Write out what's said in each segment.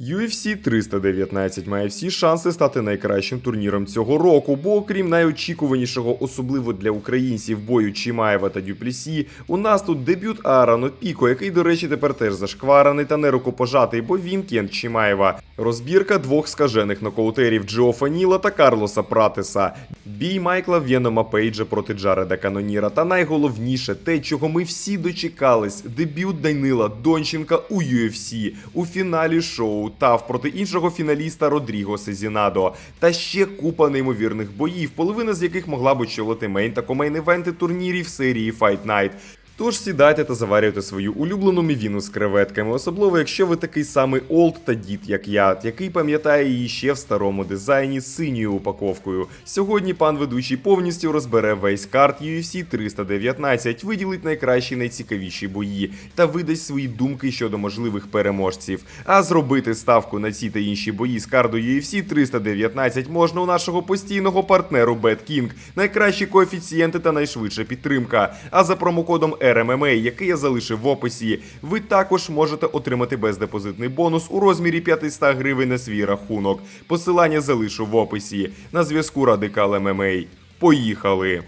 UFC 319 має всі шанси стати найкращим турніром цього року, бо окрім найочікуванішого, особливо для українців, бою Чимаєва та Дюплісі, у нас тут дебют Аарона Піко, який, до речі, тепер теж зашкварений та не рукопожатий, бо він кент Чимаєва. Розбірка двох скажених нокаутерів Джо Фаніла та Карлоса Пратеса. Бій Майкла Вєнома Пейджа проти Джареда Каноніра. Та найголовніше те, чого ми всі дочекались: дебют Данила Донченка у UFC у фіналі шоу ТАВ проти іншого фіналіста Родріго Сезінадо. Та ще купа неймовірних боїв, половина з яких могла б очолити мейн та комейн івенти турнірів серії Fight Night. Тож сідайте та заварюйте свою улюблену мівіну з креветками, особливо якщо ви такий самий олд та дід, як я, який пам'ятає її ще в старому дизайні з синьою упаковкою. Сьогодні пан ведучий повністю розбере весь карт UFC 319, виділить найкращі найцікавіші бої та видасть свої думки щодо можливих переможців. А зробити ставку на ці та інші бої з карду UFC 319 можна у нашого постійного партнеру BetKing. Найкращі коефіцієнти та найшвидша підтримка. А за промокодом RMMA, який я залишив в описі, ви також можете отримати бездепозитний бонус у розмірі 500 гривень на свій рахунок. Посилання залишу в описі. На зв'язку Радикал ММА. Поїхали!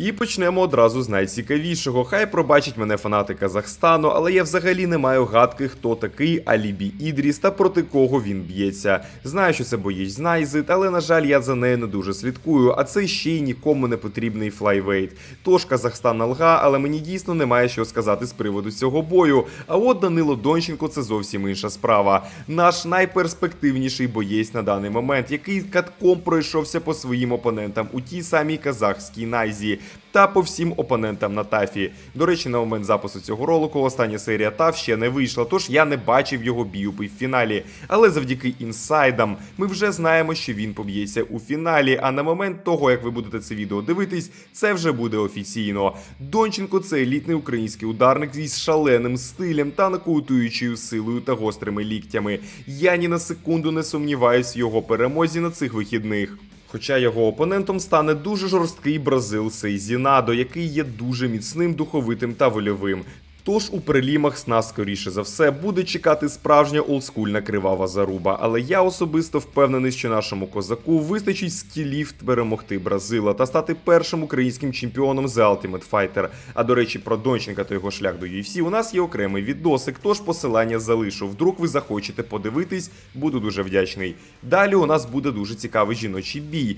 І почнемо одразу з найцікавішого. Хай пробачить мене фанати Казахстану, але я взагалі не маю гадки, хто такий Алібі Ідріс та проти кого він б'ється. Знаю, що це боїть Знайзит, але на жаль, я за нею не дуже слідкую, а це ще й нікому не потрібний флайвейт. Тож Казахстан налга, але мені дійсно немає що сказати з приводу цього бою. А от Данило Донченко це зовсім інша справа. Наш найперспективніший боєць на даний момент, який катком пройшовся по своїм опонентам у тій самій казахській найзі та по всім опонентам на тафі. До речі, на момент запису цього ролику остання серія ТАФ ще не вийшла, тож я не бачив його бію в фіналі. Але завдяки інсайдам ми вже знаємо, що він поб'ється у фіналі. А на момент того, як ви будете це відео дивитись, це вже буде офіційно. Донченко це елітний український ударник із шаленим стилем та нокаутуючою силою та гострими ліктями. Я ні на секунду не сумніваюсь в його перемозі на цих вихідних. Хоча його опонентом стане дуже жорсткий бразил Сейзінадо, який є дуже міцним, духовитим та вольовим. Тож у прелімах нас, скоріше за все, буде чекати справжня олдскульна кривава заруба. Але я особисто впевнений, що нашому козаку вистачить скілів перемогти Бразила та стати першим українським чемпіоном з Ultimate Fighter. А до речі, про Донченка та його шлях до UFC у нас є окремий відосик, тож посилання залишу. Вдруг ви захочете подивитись, буду дуже вдячний. Далі у нас буде дуже цікавий жіночий бій.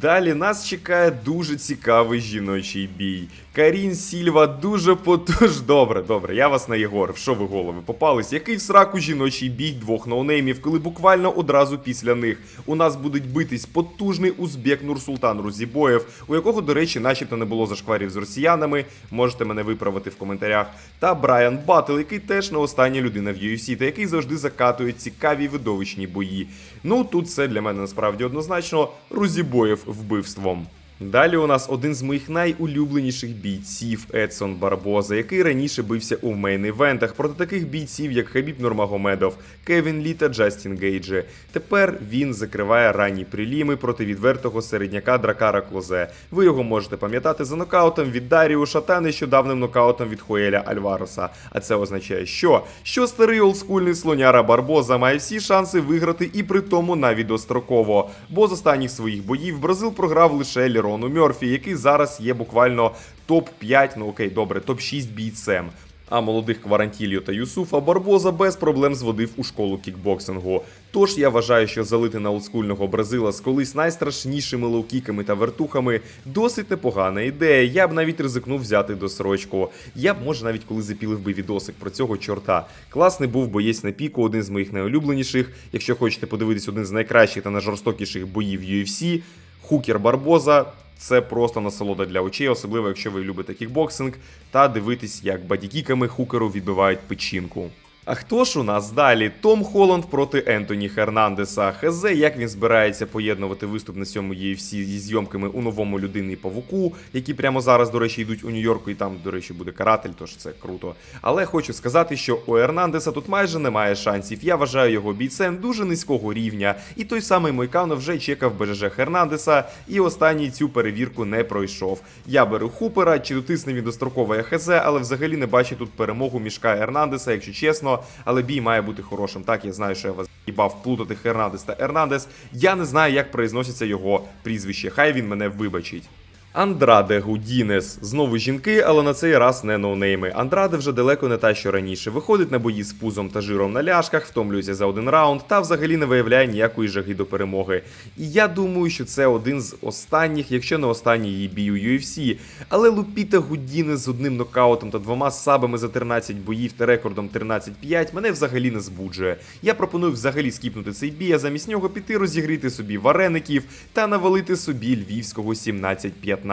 Далі нас чекає дуже цікавий жіночий бій. Карін Сільва дуже потуж. Добре, добре, я вас на наєгорив. Що ви голови попались? Який в сраку жіночий бій двох ноунеймів, коли буквально одразу після них у нас будуть битись потужний узбек Нурсултан Рузібоєв, у якого, до речі, начебто не було зашкварів з росіянами. Можете мене виправити в коментарях. Та Брайан Баттл, який теж не остання людина в UFC, та який завжди закатує цікаві видовищні бої. Ну тут все для мене насправді однозначно. Рузібоєв вбивством. Далі у нас один з моїх найулюбленіших бійців Едсон Барбоза, який раніше бився у мейн-івентах проти таких бійців, як Хабіб Нурмагомедов, Кевін Лі та Джастін Гейджі. Тепер він закриває ранні приліми проти відвертого середняка Дракара Клозе. Ви його можете пам'ятати за нокаутом від Даріуша та нещодавним нокаутом від Хуеля Альвароса. А це означає, що? Що старий олдскульний слоняра Барбоза має всі шанси виграти і при тому навіть достроково. Бо з останніх своїх боїв Бразил програв лише Лірону Мьорфі, який зараз є буквально топ-5, ну окей, добре, топ-6 бійцем. А молодих Кварантільо та Юсуфа Барбоза без проблем зводив у школу кікбоксингу. Тож я вважаю, що залити на олдскульного Бразила з колись найстрашнішими лоукіками та вертухами досить непогана ідея. Я б навіть ризикнув взяти досрочку. Я б, може, навіть коли запілив би відосик про цього чорта. Класний був боєць на піку, один з моїх найулюбленіших. Якщо хочете подивитись один з найкращих та найжорстокіших боїв UFC, Хукер Барбоза. Це просто насолода для очей, особливо якщо ви любите кікбоксинг та дивитись, як бадікіками хукеру відбивають печінку. А хто ж у нас далі? Том Холланд проти Ентоні Хернандеса. ХЗ, як він збирається поєднувати виступ на цьому UFC зі зйомками у новому людині павуку, які прямо зараз, до речі, йдуть у Нью-Йорку, і там, до речі, буде каратель, тож це круто. Але хочу сказати, що у Ернандеса тут майже немає шансів. Я вважаю його бійцем дуже низького рівня. І той самий Мойкано вже чекав БЖЖ Хернандеса, і останній цю перевірку не пройшов. Я беру Хупера, чи дотисне він достроково ХЗ, але взагалі не бачу тут перемогу мішка Ернандеса, якщо чесно. Але бій має бути хорошим. Так, я знаю, що я вас їбав плутати Хернандес та Ернандес. Я не знаю, як произноситься його прізвище. Хай він мене вибачить. Андраде Гудінес. Знову жінки, але на цей раз не ноунейми. Андраде вже далеко не та, що раніше. Виходить на бої з пузом та жиром на ляшках, втомлюється за один раунд та взагалі не виявляє ніякої жаги до перемоги. І я думаю, що це один з останніх, якщо не останній її бій у UFC. Але Лупіта Гудінес з одним нокаутом та двома сабами за 13 боїв та рекордом 13-5 мене взагалі не збуджує. Я пропоную взагалі скіпнути цей бій, а замість нього піти розігріти собі вареників та навалити собі львівського 17-15.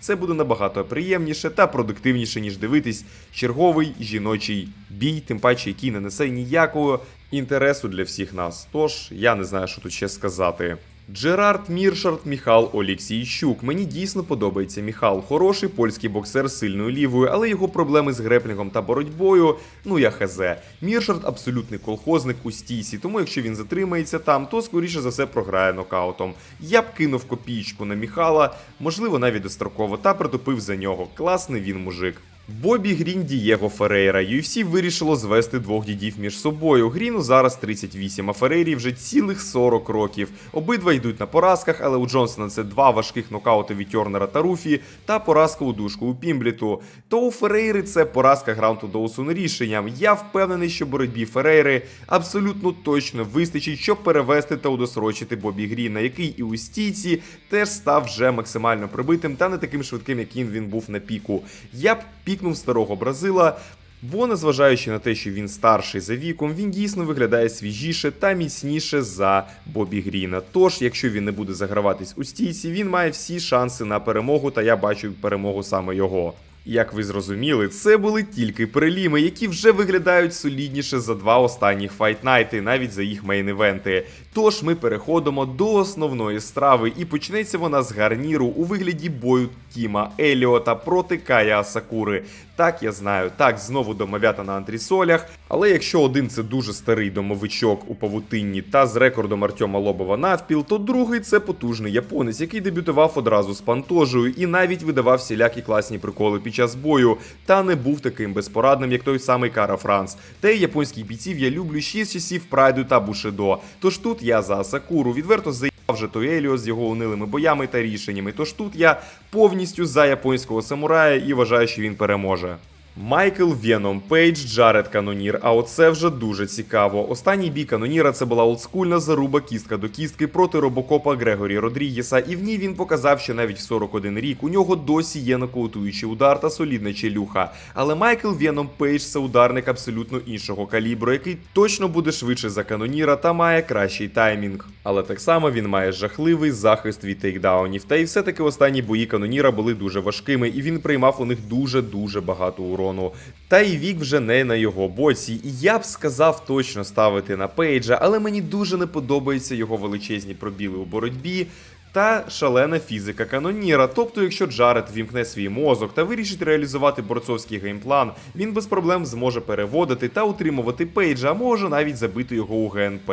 Це буде набагато приємніше та продуктивніше, ніж дивитись черговий жіночий бій, тим паче, який не несе ніякого інтересу для всіх нас. Тож я не знаю, що тут ще сказати. Джерард Міршард Міхал Олексійчук. Мені дійсно подобається Міхал. Хороший польський боксер з сильною лівою, але його проблеми з греплінгом та боротьбою, ну я хазе. Міршард абсолютний колхозник у стійсі, тому якщо він затримається там, то скоріше за все програє нокаутом. Я б кинув копійку на Міхала, можливо, навіть достроково, та притупив за нього. Класний він мужик. Бобі Грін Дієго Ферейра. UFC вирішило звести двох дідів між собою. Гріну зараз 38, а Ферейрі вже цілих 40 років. Обидва йдуть на поразках, але у Джонсона це два важких нокаути від Тьорнера та Руфі та поразка у душку у Пімбліту. То у Ферейри це поразка Гранту Доусону рішенням. Я впевнений, що боротьбі Ферейри абсолютно точно вистачить, щоб перевести та удосрочити Бобі Гріна, який і у стійці теж став вже максимально прибитим та не таким швидким, яким він був на піку. Я б пікнув старого Бразила. Бо, незважаючи на те, що він старший за віком, він дійсно виглядає свіжіше та міцніше за Бобі Гріна. Тож, якщо він не буде заграватись у стійці, він має всі шанси на перемогу, та я бачу перемогу саме його. Як ви зрозуміли, це були тільки преліми, які вже виглядають солідніше за два останніх файтнайти, навіть за їх мейн-івенти. Тож ми переходимо до основної страви, і почнеться вона з гарніру у вигляді бою Тіма Еліота проти Кая Асакури. Так, я знаю, так, знову домовята на антрісолях. Але якщо один це дуже старий домовичок у павутинні та з рекордом Артема Лобова навпіл, то другий це потужний японець, який дебютував одразу з пантожею і навіть видавав всілякі класні приколи під час бою, та не був таким безпорадним, як той самий Кара Франс. Та й японських бійців я люблю ще з часів Прайду та Бушидо. Тож тут я за Сакуру відверто за. Вже той Еліо з його унилими боями та рішеннями. Тож тут я повністю за японського самурая і вважаю, що він переможе. Майкл Веном Пейдж, Джаред Канонір. А оце вже дуже цікаво. Останній бій Каноніра це була олдскульна заруба кістка до кістки проти робокопа Грегорі Родрігєса, і в ній він показав, що навіть в 41 рік у нього досі є нокаутуючий удар та солідна челюха. Але Майкл Веном Пейдж це ударник абсолютно іншого калібру, який точно буде швидше за Каноніра та має кращий таймінг. Але так само він має жахливий захист від тейкдаунів. Та й все-таки останні бої Каноніра були дуже важкими, і він приймав у них дуже дуже багато урону. Та і вік вже не на його боці, і я б сказав точно ставити на Пейджа, але мені дуже не подобаються його величезні пробіли у боротьбі. Та шалена фізика каноніра. Тобто, якщо Джаред вімкне свій мозок та вирішить реалізувати борцовський геймплан, він без проблем зможе переводити та утримувати Пейджа, а може навіть забити його у ГНП.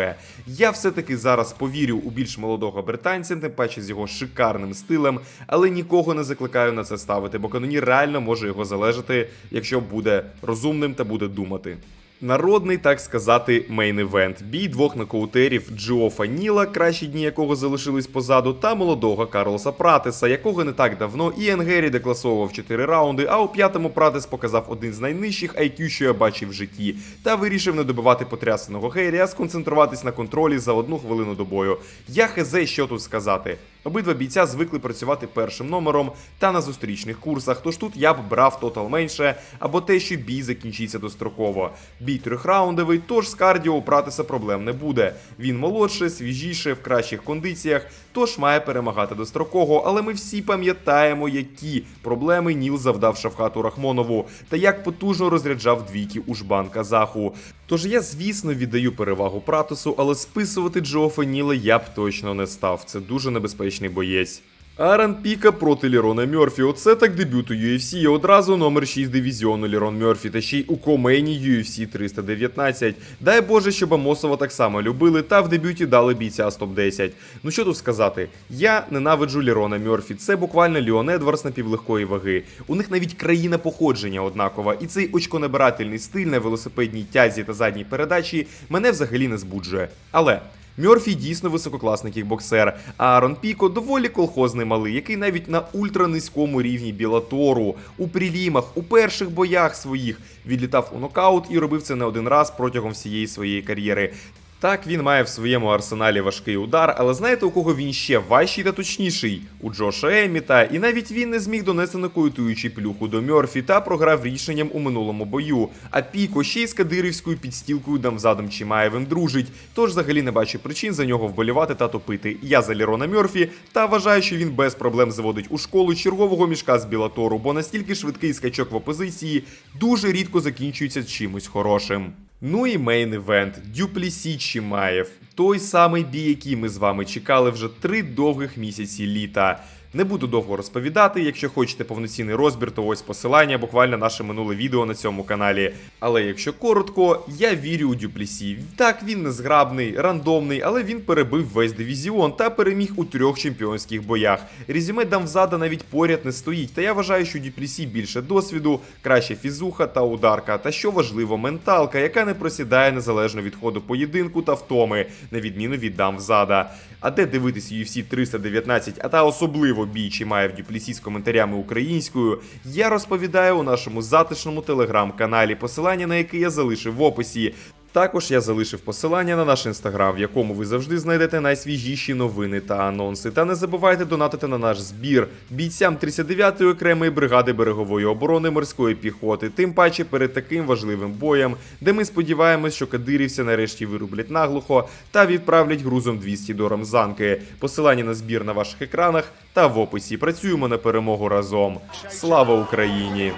Я все-таки зараз повірю у більш молодого британця, тим паче з його шикарним стилем, але нікого не закликаю на це ставити, бо канонір реально може його залежати, якщо буде розумним та буде думати. Народний, так сказати, мейн-івент. Бій двох нокаутерів Джо Фаніла, кращі дні якого залишились позаду, та молодого Карлоса Пратеса, якого не так давно Іен Геррі декласовував 4 раунди, а у п'ятому Пратес показав один з найнижчих IQ, що я бачив в житті, та вирішив не добивати потрясеного Геррі, а сконцентруватись на контролі за одну хвилину до бою. Я хезе, що тут сказати. Обидва бійця звикли працювати першим номером та на зустрічних курсах, тож тут я б брав тотал менше або те, що бій закінчиться достроково. Бій трьохраундовий, тож з кардіо у Пратиса проблем не буде. Він молодше, свіжіше, в кращих кондиціях, тож має перемагати достроково, але ми всі пам'ятаємо, які проблеми Ніл завдав Шавхату Рахмонову та як потужно розряджав двійки у жбан Казаху. Тож я, звісно, віддаю перевагу Пратусу, але списувати Джофа Ніла я б точно не став. Це дуже небезпечний боєць. Аран Піка проти Лірона Мьорфі. Оце так дебют у UFC. І одразу номер 6 дивізіону Лірон Мьорфі та ще й у комені UFC 319. Дай Боже, щоб Амосова так само любили та в дебюті дали бійця з топ-10. Ну що тут сказати? Я ненавиджу Лірона Мьорфі. Це буквально Ліон Едвардс на півлегкої ваги. У них навіть країна походження однакова, і цей очконабирательний стиль на велосипедній тязі та задній передачі мене взагалі не збуджує. Але. Мьорфі дійсно висококласний кікбоксер, а Арон Піко доволі колхозний малий, який навіть на ультранизькому рівні Білатору, у прилімах, у перших боях своїх відлітав у нокаут і робив це не один раз протягом всієї своєї кар'єри. Так, він має в своєму арсеналі важкий удар, але знаєте, у кого він ще важчий та точніший? У Джоша Еміта, і навіть він не зміг донести нокаутуючий плюху до Мьорфі та програв рішенням у минулому бою. А Піко ще й з кадирівською підстілкою Дамзадом Чимаєвим дружить, тож взагалі не бачу причин за нього вболівати та топити. Я за Лірона Мьорфі та вважаю, що він без проблем заводить у школу чергового мішка з Білатору, бо настільки швидкий скачок в опозиції дуже рідко закінчується чимось хорошим. Ну і мейн івент Дюплісі Чимаєв. Той самий бій, який ми з вами чекали вже три довгих місяці літа. Не буду довго розповідати. Якщо хочете повноцінний розбір, то ось посилання, буквально наше минуле відео на цьому каналі. Але якщо коротко, я вірю у Дюплісі. Так, він незграбний, рандомний, але він перебив весь дивізіон та переміг у трьох чемпіонських боях. Резюме Дамзада навіть поряд не стоїть. Та я вважаю, що у Дюплісі більше досвіду, краща фізуха та ударка. Та що важливо, менталка, яка не просідає незалежно від ходу поєдинку та втоми, на відміну від Дамзада. А де дивитись UFC 319, а та особливо бій, чи має в Дюплісі з коментарями українською, я розповідаю у нашому затишному телеграм-каналі, посилання на який я залишив в описі. Також я залишив посилання на наш інстаграм, в якому ви завжди знайдете найсвіжіші новини та анонси. Та не забувайте донатити на наш збір бійцям 39-ї окремої бригади берегової оборони морської піхоти, тим паче перед таким важливим боєм, де ми сподіваємось, що кадирівці нарешті вирублять наглухо та відправлять грузом 200 до Рамзанки. Посилання на збір на ваших екранах та в описі. Працюємо на перемогу разом. Слава Україні!